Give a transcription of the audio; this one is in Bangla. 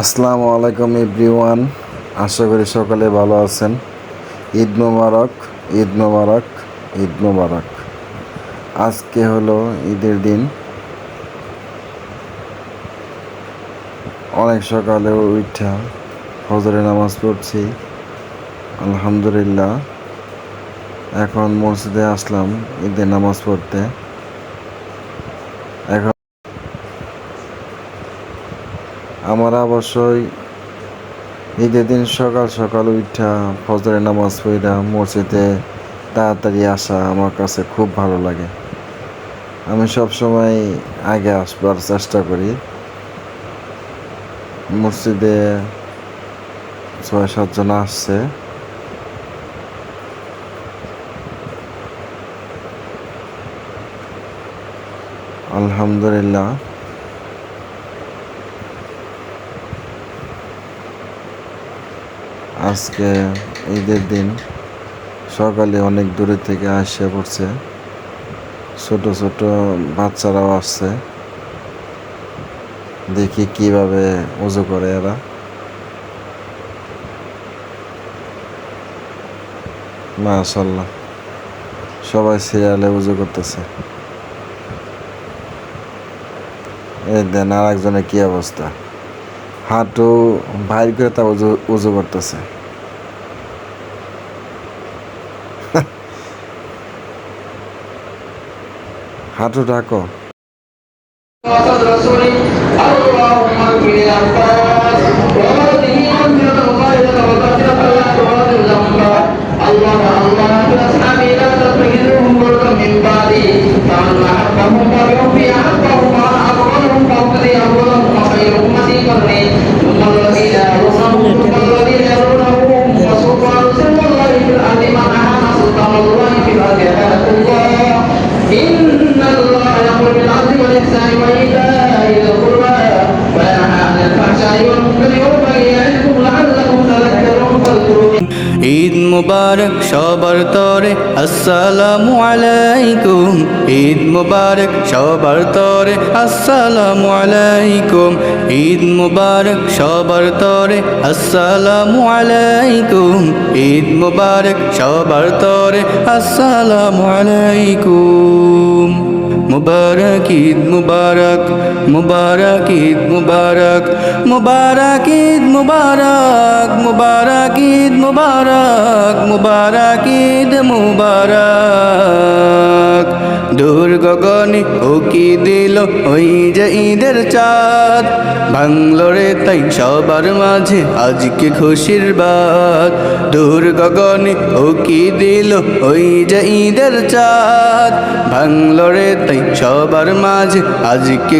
আসসালামু আলাইকুম এভরিওয়ান। আশা করি সকালে ভালো আছেন। ঈদ মোবারক ঈদ মোবারক ঈদ মোবারক। আজকে হলো ঈদের দিন। অনেক সকালে উঠা ফজরে নামাজ পড়ছি। আলহামদুলিল্লাহ। এখন মসজিদে আসলাম ঈদের নামাজ পড়তে। আমরা অবশ্যই ঈদের দিন সকাল সকাল উঠা ফজরের নামাজ পড়া, মসজিদে তাড়াতাড়ি আসা আমার কাছে খুব ভালো লাগে। আমি সব সময় আগে আসবার চেষ্টা করি। মসজিদে ছয় সাতজন আসছে। আলহামদুলিল্লাহ। আজকে ঈদের দিন সকালে অনেক দূরে থেকে আসে পড়ছে। ছোট ছোট বাচ্চারাও আসছে। দেখি কীভাবে উজু করে এরা। মাশাল্লাহ সবাই সিরিয়ালে উজু করতেছে। এই দেন আর একজনের কি অবস্থা? হাঁটু বাইর করে তা উজু উজু করতেছে। হাঁটু ডাকো وصد رسولي اللهم اغفر للأنفاس ঈদ মুবারক সবার তরে, আসসালামু আলাইকুম। ঈদ মুবারক সবার তরে, আসসালামু আলাইকুম। ঈদ মুবারক সবার তরে, আসসালামু আলাইকুম। ঈদ মুবারক সবার তরে, আসসালামু আলাইকুম। মুবারক ঈদ মুবারক মুবারক ঈদ মুবারক মুবারক ঈদ মুবারক মুবারক ঈদ মুবারক মুবারক ঈদ মুবারক। দূর গগনে ও কি দিল ওই যে ঈদের চাঁদ? বাংলো রে তাই সবার মাঝে আজকে খুশির বাদ। দূর গগনে ও কি দিল ওই যে ঈদের চাঁদ? বাংলো রে তাই সবার মাঝে আজকে